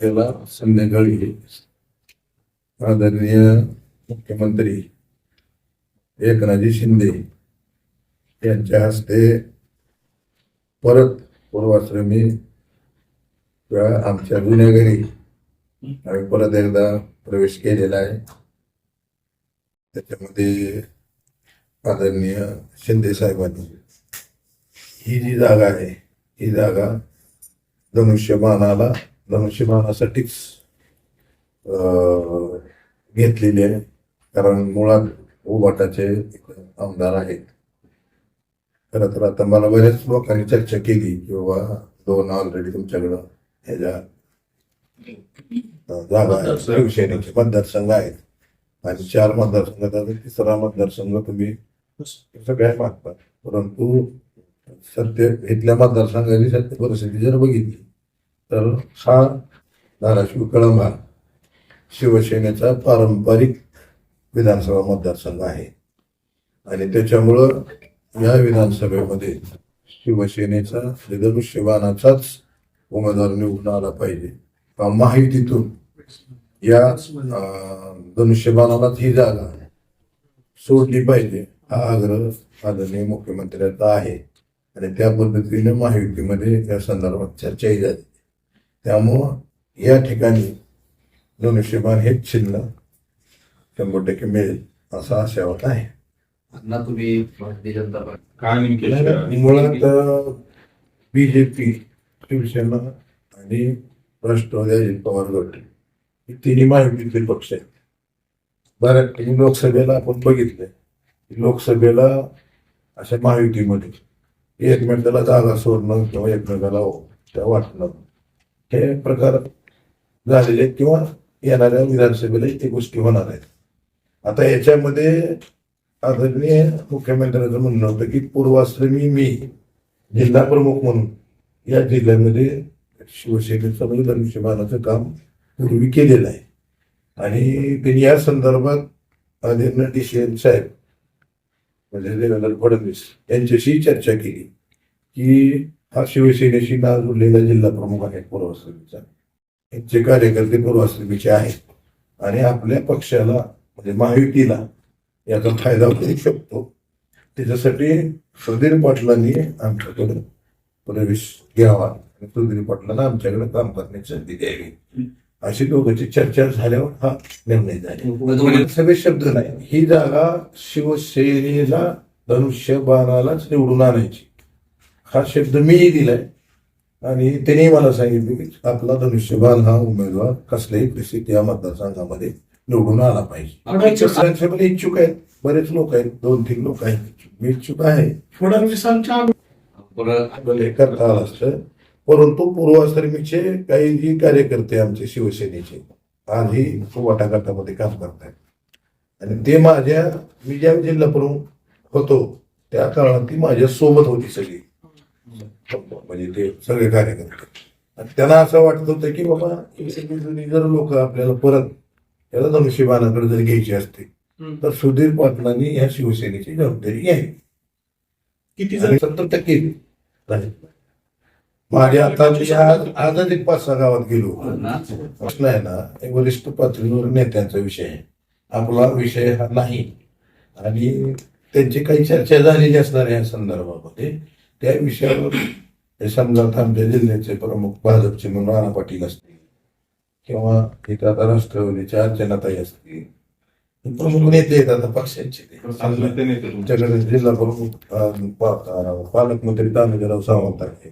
त्याला संध्याकाळी आदरणीय मुख्यमंत्री एकनाथजी शिंदे यांच्या हस्ते परत पूर्वाश्रमी किंवा आमच्या जुन्या घरी आम्ही परत एकदा प्रवेश केलेला आहे त्याच्यामध्ये आदरणीय शिंदे साहेबांनी ही जी जागा आहे ही जागा धनुष्यबाणाला धनुष्यबाणासाठीच अं, घेतलेली आहे. कारण मुळात उबाटाचे आमदार आहेत. खरं तर आता मला बऱ्याच लोकांनी चर्चा केली किंवा दोन ऑलरेडी तुमच्याकडं ह्याच्या जागा शिवसेनेचे मतदारसंघ आहेत. आणि चार मतदारसंघात आता तिसरा मतदारसंघ तुम्ही सगळ्या मागतात परंतु सत्य इथल्या मतदारसंघाची सत्य परिस्थिती जर बघितली तर हा धाराशिव कळंबा शिवसेनेचा पारंपरिक विधानसभा मतदारसंघ आहे. आणि त्याच्यामुळं या विधानसभेमध्ये शिवसेनेचा धनुष्यबाणाचाच उमेदवार निवडून आला पाहिजे. माहितीतून महायुतीतून या धनुष्यबाणालाच ही जागा सोडली पाहिजे हा आग्रह आदरणीय मुख्यमंत्र्यांचा आहे. आणि त्या पद्धतीने महायुतीमध्ये या संदर्भात चर्चाही झाली. त्यामुळं या ठिकाणी धनुष्यबाण हेच चिन्ह शंभर टक्के मिळेल असा आशावाद आहे. ना तुम्ही भारतीय जनता पार्टी काय नेमके नाही, नाही, मुळात बीजेपी शिवसेना आणि राष्ट्रवादी अजित पवार गट हे तिन्ही महायुतीतले पक्ष आहेत. बऱ्याच ठिकाणी लोकसभेला आपण बघितलंय लोकसभेला अशा महायुतीमध्ये एकमेकाला जागा सोडणं किंवा एकमेकाला त्या वाटणं. हे प्रकार झालेले आहेत किंवा येणाऱ्या विधानसभेला ते गोष्टी होणार आहेत. आता याच्यामध्ये आदरणीय मुख्यमंत्र्यांचं म्हणणं होतं की पूर्वाश्रमी मी जिल्हा प्रमुख म्हणून या जिल्ह्यामध्ये शिवसेनेचं म्हणजे धनुष्यबाणाचं काम पूर्वी केलेलं आहे. आणि त्यांनी या संदर्भात आदरणीय डी सी एम साहेब म्हणजे देवेंद्र फडणवीस यांच्याशी चर्चा केली की हा शिवसेनेशी नाव जोडलेला जिल्हा प्रमुख आहे पूर्वाश्रमीचा यांचे कार्यकर्ते पूर्वाश्रमीचे आहेत. आणि आपल्या पक्षाला म्हणजे महायुतीला याचा फायदा होऊ शकतो. त्याच्यासाठी सुधीर पाटलांनी आमच्याकडे प्रवेश घ्यावा. आणि सुधीर पाटलांना आमच्याकडे काम करण्याची संधी द्यावी. अशी दोघांची चर्चा झाल्यावर हा निर्णय झाला. सगळे शब्द नाही. ही जागा शिवसेनेला धनुष्य बाणालाच निवडून आणायची. हा शब्द मीही दिलाय. आणि त्यांनी मला सांगितलं की आपला धनुष्यबाण हा उमेदवार कसल्याही परिस्थिती या मतदारसंघामध्ये निवडून आला पाहिजे. विधानसभेला इच्छुक आहेत. बरेच लोक आहेत. दोन तीन लोक आहेत. मी इच्छुक आहे. फडणवीसांच्या करता आलं असतं परंतु पूर्वाश्रमीचे काही जी कार्यकर्ते आमचे शिवसेनेचे आजही वाटा गटामध्ये काम करतात आणि ते माझ्या मी ज्या जिल्हा प्रमुख होतो त्या काळात ती माझ्या सोबत होती सगळी. म्हणजे ते सगळे कार्यकर्ते. आणि त्यांना असं वाटत होतं की बाबा जर लोक आपल्याला परत त्याला धनुष्यबाणाकडे जर घ्यायची असते तर सुधीर पाटलांनी या शिवसेनेची जबाबदारी घ्यावी. किती सत्तर टक्के. माझ्या आता आज आजच एक पाच सहा गावात गेलो. प्रश्न आहे ना एक वरिष्ठ पातळीवर नेत्यांचा विषय आहे. आपला विषय हा नाही. आणि त्यांची काही चर्चा झालेली असणार या संदर्भामध्ये. त्या विषयावर हे समजा आता आमच्या जिल्ह्याचे प्रमुख भाजपचे म्हणून राणा पाटील असतील किंवा इथं आता राष्ट्रवादीच्या अर्चनाताई असतील. हे प्रमुख नेते आहेत आता पक्षांचे ते. सांगते नाही ते तुमच्या आमच्याकडे जिल्हा प्रमुख पालकमंत्री दामोदरराव सावंत आहे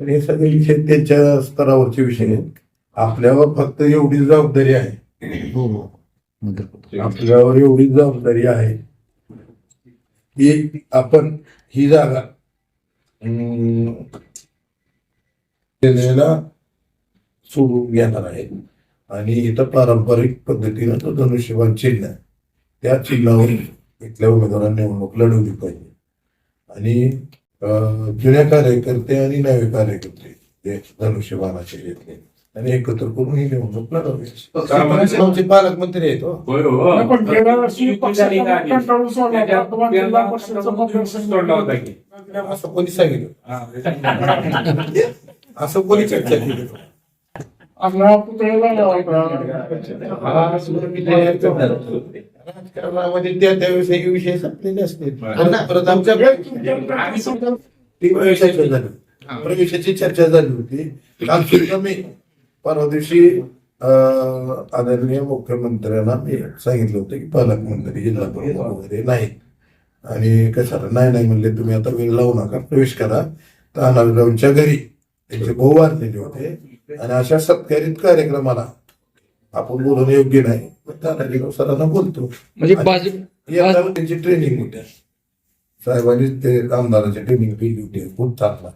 तर हे सगळे विषय त्यांच्या स्तरावरचे विषय आहेत. आपल्यावर फक्त एवढी जबाबदारी आहे. आपल्यावर एवढी जबाबदारी आहे की आपण ही जागा सेनेला सोडून घेणार आहे. आणि इथं पारंपरिक पद्धतीनं तो धनुष्यबाण चिन्ह आहे. त्या चिन्हावर इथल्या उमेदवारांनी निवडणूक लढवली पाहिजे. आणि अं, जुन्या कार्यकर्ते आणि नवे कार्यकर्ते धनुष्यबाणाचे घेतले. आणि एकत्र करून ही निवडणूक लढवली आमचे पालकमंत्री आहेत हो. होय हो. पण गेल्या वर्षी पक्षाने त्याच्यात कंटाळून सोडला होता. त्याच्यात तुम्हाला जिल्हा परिषदचा त्यांना मतदारसंघ सोडला होता की. असं कोणी सांगितलं हा. असं कोणी चर्चा केली आपला पुतळ्याला राजकारणामध्ये त्या त्याविषयी विषय संपलेले असते परत आमच्या प्रवेशाची झाली प्रवेशाची चर्चा झाली होती काल सुद्धा मी परवा दिवशी आदरणीय मुख्यमंत्र्यांना मी सांगितलं होतं की पालकमंत्री जिल्हा प्रमुख वगैरे नाही आणि कसं नाही नाही म्हणले तुम्ही आता वेळ लावू नका प्रवेश करा तानाजीरावांच्या घरी त्यांचे भाऊ वारलेले होते आणि अशा सत्कारित कार्यक्रमाला आपण बोलणं योग्य नाही तानाजीराव सरांना बोलतो म्हणजे त्यांची ट्रेनिंग होती साहेबांनी ते आमदाराची ट्रेनिंग केली होती खूप चांगला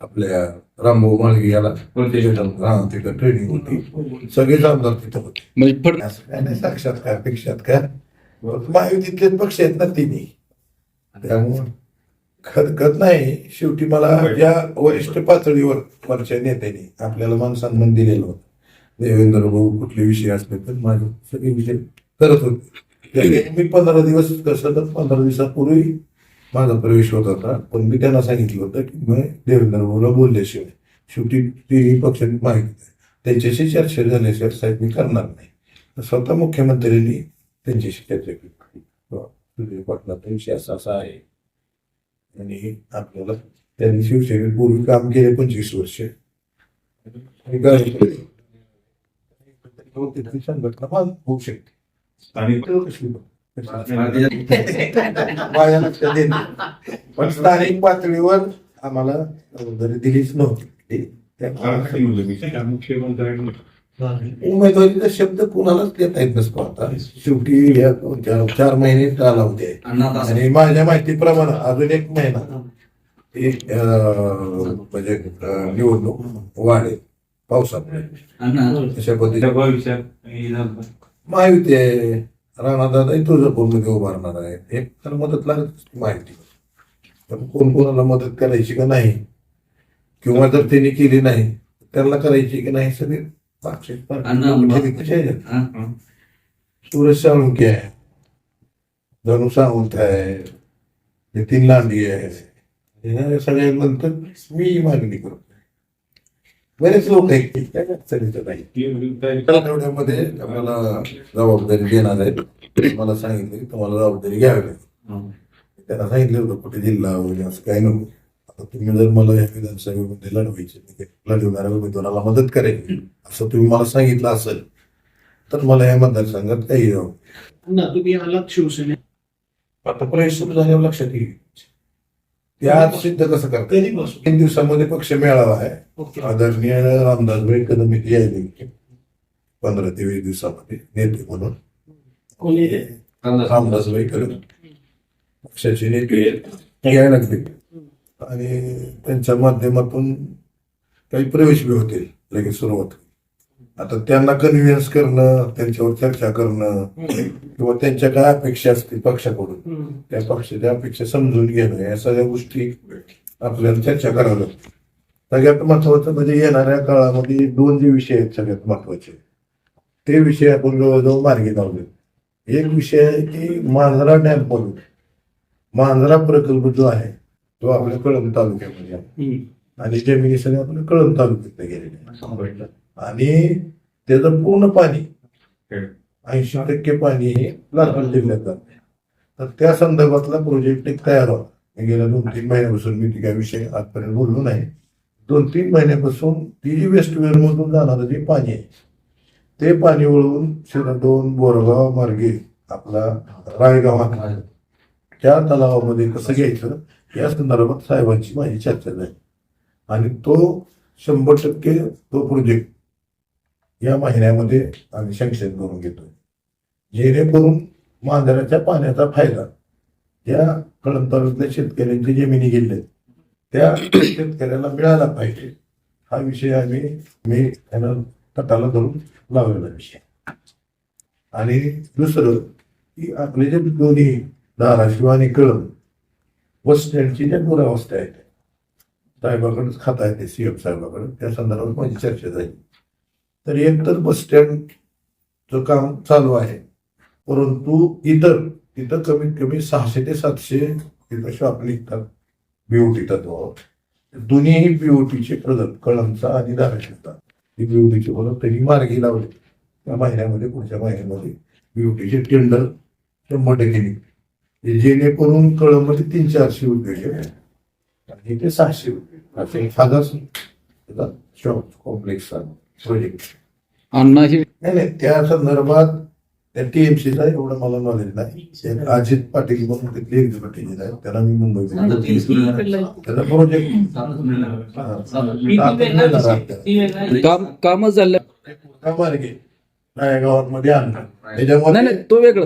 आपल्या रामभाऊ माळगे याला. हा तिथं ट्रेनिंग होती. सगळेच आमदार तिथं होते. म्हणजे असं काय नाही साक्षात्कार पेक्षात्कार महायुतीतलेच पक्ष आहेत ना तिन्ही. त्यामुळं खतखत नाही. शेवटी मला या वरिष्ठ पातळीवर वरच्या नेत्यांनी आपल्याला मान सन्मान दिलेला होता. देवेंद्र भाऊ कुठले विषय असले तर माझे सगळे विषय करत होते. मी पंधरा दिवस कसं तर पंधरा दिवसापूर्वी माझा प्रवेश होत होता पण मी त्यांना सांगितलं होतं की मी देवेंद्र भाऊला बोलल्याशिवाय शेवटी तिन्ही पक्षांनी माहिती त्यांच्याशी चर्चा झाल्याशिवाय साहेब मी करणार नाही. स्वतः मुख्यमंत्र्यांनी त्यांच्याशी चर्चा केली. पाटलाचा विषय असा असा आहे. आणि आपल्याला त्यांनी शिवसेनेत पूर्वी काम केले पंचवीस वर्ष. संघटना होऊ शकते. स्थानिक माझ्या लक्षात येत नाही. पण स्थानिक पातळीवर आम्हाला जबाबदारी दिलीच नव्हती. त्यामुळे मुख्यमंत्र्यांनी उमेदवारीचा शब्द कुणालाच देता येत नसतो आता शेवटी या दोन चार चार महिने कालावधी आहे आणि माझ्या माहितीप्रमाणे अजून एक महिना. ही, अं, म्हणजे अं, निवडणूक वाढेल पावसामुळे अशा पद्धतीने महायुती आहे राणादादा तुळजापूरमध्ये उभारणार आहे एक तर मदत लागत माहिती. पण कोण कोणाला मदत करायची का नाही? किंवा जर त्यांनी केली नाही त्यांना करायची की नाही सगळे आहेत? हा? सुरेश साळुंके आहे धनु सावंत आहे नितीन लांडी आहे सगळ्यांनंतर मी मागणी करतो. बरेच लोक आहेत की काय अडचणीचं नाही. आठवड्यामध्ये आम्हाला जबाबदारी देणार आहेत. मला सांगितलं की तुम्हाला जबाबदारी घ्यावी लागेल. त्यांना सांगितलं होतं कुठे जिल्हा वगैरे असं काही नको आता तुम्ही जर मला या विधानसभेमध्ये लढवायचे लढवणाऱ्या उमेदवाराला मदत करायची असं तुम्ही मला सांगितलं असेल तर मला या मतदारसंघात काही तुम्ही आलात शिवसेनेत. आता प्रवेश सुरू झाल्यावर लक्षात येईल. ते आज सिद्ध कसं करतात? तीन दिवसामध्ये पक्ष मेळावा आहे. आदरणीय रामदासभाई कदम इथे यायले पंधरा ते वीस दिवसामध्ये नेते म्हणून. कोणी रामदासभाई कदम. पक्षाचे नेते यायला लागले. आणि त्यांच्या माध्यमातून काही प्रवेश बी होतील लगेच सुरुवात होईल. आता त्यांना कन्व्हिन्स करणं त्यांच्यावर चर्चा करणं किंवा त्यांच्या काय अपेक्षा असतील पक्षाकडून त्या पक्षाच्या अपेक्षा समजून घेणं या सगळ्या गोष्टी आपल्याला चर्चा कराव्या लागतात. सगळ्यात महत्वाचं म्हणजे येणाऱ्या काळामध्ये दोन जे विषय आहेत सगळ्यात महत्त्वाचे ते विषय आपण जवळजवळ मार्गी लावले. एक विषय आहे की मांजरा डॅम म्हणून. मांजरा प्रकल्प जो आहे तो आपल्या कळंब तालुक्यामध्ये आहे. आणि जमिनी सगळ्या आपल्या कळंब तालुक्यात आहेत. आणि त्याचं पूर्ण पाणी ऐंशी टक्के पाणी हे लातूर जिल्ह्यात जाते तर त्या संदर्भातला प्रोजेक्ट एक तयार होता. गेल्या दोन तीन महिन्यापासून मी ती काय विषय आजपर्यंत बोललो नाही. दोन तीन महिन्यापासून ती जी वेस्ट मधून जाणारं जे पाणी आहे ते पाणी वळवून शिरदोन बोरगाव मार्गे आपला रायगावात त्या तलावामध्ये कसं घ्यायचं? या संदर्भात साहेबांची माझी चर्चा झाली. आणि तो शंभर टक्के तो प्रोजेक्ट या महिन्यामध्ये आम्ही सँक्शन करून घेतोय. जेणेकरून मांजराच्या पाण्याचा फायदा या कळंब तालुक्यातल्या शेतकऱ्यांची जमिनी गेल्या त्या शेतकऱ्याला मिळाला पाहिजे. हा विषय आम्ही मी त्यांना तटाला धरून लावलेला विषय. आणि दुसरं की आपले जे दोन्ही धाराशिव आणि कळम बस स्टँडची ज्या दुरावस्था आहेत साहेबाकडेच खाता येते सीएम साहेबाकडे त्या संदर्भात माझी चर्चा झाली. तर एकतर बसस्टँडचं बस स्टँडचं काम चालू आहे. परंतु इतर तिथं कमीत कमी सहाशे ते सातशे तिथं शॉप निघतात. बीओटी तत्वावर दोन्हीही बीओटीचे प्रगत कळमचा आणि धाराशिवचा. ती ब्युटीची प्रगत त्यांनी मार्गी लावले. त्या महिन्यामध्ये पुढच्या महिन्यामध्ये ब्युटीचे टेंडर शंभर टक्के निघले जेणेकरून कळममध्ये तीन चारशे उद्योग आहे आणि इथे सहाशे उद्योग असं एक हजार शॉप कॉम्प्लेक्स आहे. प्रोजेक्ट अण्णा ही नाही नाही त्या संदर्भात त्या टीएमसीचा एवढं मला नॉलेज नाही. अजित पाटील म्हणून तिथले एक्झिक्युटिव्ह आहेत त्याला मी सुरू- त्याचा प्रोजेक्ट काम कामच झालं मार्गे गावांमध्ये आणलं. नाही. त्याच्यामध्ये नाही तो वेगळा